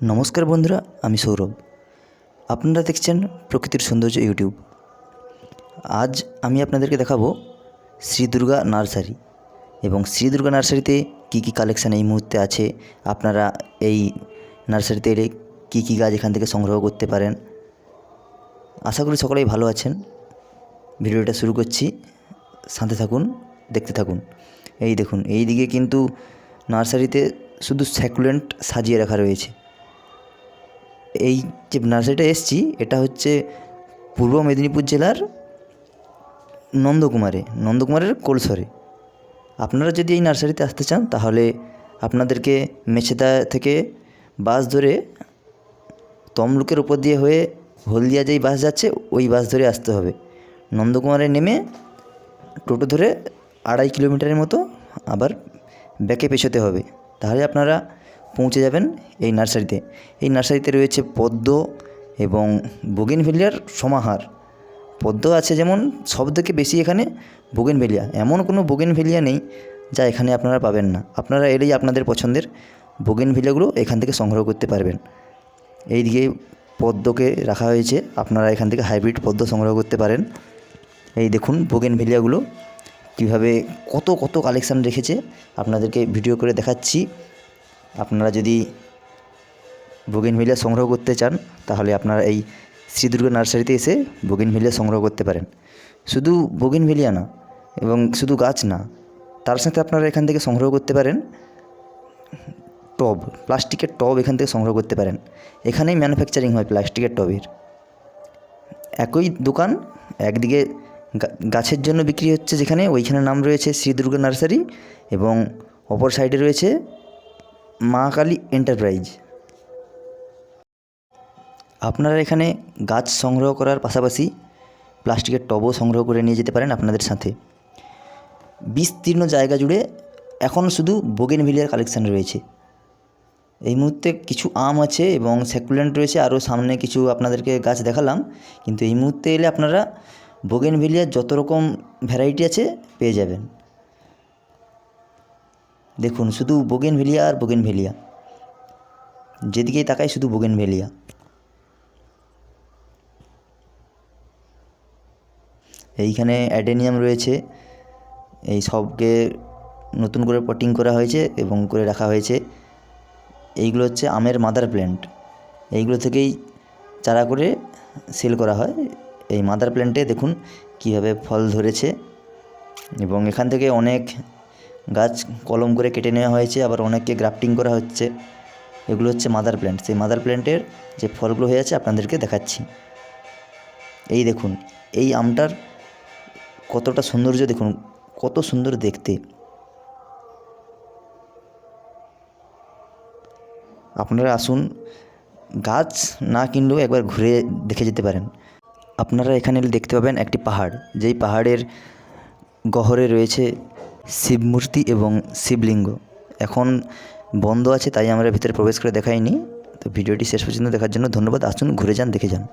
নমস্কার বন্ধুরা, আমি সৌরভ। আপনারা দেখছেন প্রকৃতির সৌন্দর্য ইউটিউব। আজ আমি আপনাদেরকে দেখাবো শ্রী দুর্গা নার্সারি এবং শ্রী দুর্গা নার্সারিতে কী কী কালেকশান এই মুহূর্তে আছে, আপনারা এই নার্সারিতে এলে কী কী গাছ এখান থেকে সংগ্রহ করতে পারেন। আশা করি সকলেই ভালো আছেন। ভিডিওটা শুরু করছি। সাথে থাকুন, দেখতে থাকুন। এই দেখুন এই দিকে কিন্তু নার্সারিতে শুধু স্যাকুলেন্ট সাজিয়ে রাখা রয়েছে। এই যে নার্সারিটা এসছি, এটা হচ্ছে পূর্ব মেদিনীপুর জেলার নন্দকুমারে, নন্দকুমারের কোলসরে। আপনারা যদি এই নার্সারিতে আসতে চান, তাহলে আপনাদেরকে মেছেদা থেকে বাস ধরে তমলুকের উপর দিয়ে হয়ে হলদিয়া যেই বাস যাচ্ছে, ওই বাস ধরে আসতে হবে। নন্দকুমারে নেমে টোটো ধরে আড়াই কিলোমিটারের মতো আবার ব্যাকে পেছোতে হবে। তাহলে আপনারা পৌঁছে যাবেন এই নার্সারিতে। এই নার্সারিতে রয়েছে পদ্ম এবং বোগেনভেলিয়ার সমাহার। পদ্ম আছে যেমন সব থেকে বেশি এখানে বোগেনভেলিয়া এমন কোনো বোগেনভেলিয়া নেই যা এখানে আপনারা পাবেন না। আপনারা এলেই আপনাদের পছন্দের বোগেনভেলিয়াগুলো এখান থেকে সংগ্রহ করতে পারবেন। এই এইদিকে পদ্মকে রাখা হয়েছে। আপনারা এখান থেকে হাইব্রিড পদ্ম সংগ্রহ করতে পারেন। এই দেখুন বোগেনভেলিয়াগুলো কীভাবে কত কত কালেকশান রেখেছে। আপনাদেরকে ভিডিও করে দেখাচ্ছি। আপনারা যদি বোগেনভেলিয়া সংগ্রহ করতে চান, তাহলে আপনারা এই শ্রী দুর্গা নার্সারিতে এসে বোগেনভেলিয়া সংগ্রহ করতে পারেন। শুধু বোগেনভেলিয়া না, এবং শুধু গাছ না, তার সাথে আপনারা এখান থেকে সংগ্রহ করতে পারেন টব, প্লাস্টিকের টব এখান থেকে সংগ্রহ করতে পারেন। এখানেই ম্যানুফ্যাকচারিং হয় প্লাস্টিকের টবের। একই দোকান, একদিকে গাছের জন্য বিক্রি হচ্ছে যেখানে, ওইখানে নাম রয়েছে শ্রী দুর্গা নার্সারি এবং অপর সাইডে রয়েছে মা কালী এন্টারপ্রাইজ। আপনারা এখানে গাছ সংগ্রহ করার পাশাপাশি প্লাস্টিকের টবও সংগ্রহ করে নিয়ে যেতে পারেন আপনাদের সাথে। বিস্তীর্ণ জায়গা জুড়ে এখন শুধু বোগেনভিলিয়ার কালেকশান রয়েছে। এই মুহূর্তে কিছু আম আছে এবং স্যাকুলেন্ট রয়েছে, আরও সামনে কিছু আপনাদেরকে গাছ দেখালাম। কিন্তু এই মুহূর্তে এলে আপনারা বোগেনভিলিয়ার যত রকম ভ্যারাইটি আছে পেয়ে যাবেন। দেখুন, শুধু বোগেনভেলিয়া আর বোগেনভেলিয়া যেদিকেই তাকাই শুধু বোগেনভেলিয়া এইখানে অ্যাডেনিয়াম রয়েছে। এই সবকে নতুন করে পটিং করা হয়েছে এবং করে রাখা হয়েছে। এইগুলো হচ্ছে আমের মাদার প্ল্যান্ট। এইগুলো থেকেই চারা করে সেল করা হয়। এই মাদার প্ল্যান্টে দেখুন কীভাবে ফল ধরেছে। এবং এখান থেকে অনেক গাছ কলম করে কেটে নেওয়া হয়েছে, আবার অনেককে গ্রাফটিং করা হচ্ছে। এগুলো হচ্ছে মাদার প্ল্যান্ট সেই মাদার প্ল্যান্টের যে ফলগুলো হয়ে আছে আপনাদেরকে দেখাচ্ছি। এই দেখুন, এই আমটার কতটা সৌন্দর্য দেখুন, কত সুন্দর দেখতে। আপনারা আসুন, গাছ না কিনলেও একবার ঘুরে দেখে যেতে পারেন। আপনারা এখানে দেখতে পাবেন একটি পাহাড়। যেই পাহাড়ের গহরে রয়েছে শিবমূর্তি এবং শিবলিঙ্গ। এখন বন্ধ আছে, তাই আমরা ভিতরে প্রবেশ করে দেখাইনি। তো ভিডিওটি শেষ পর্যন্ত দেখার জন্য ধন্যবাদ। আসুন, ঘুরে যান, দেখে যান।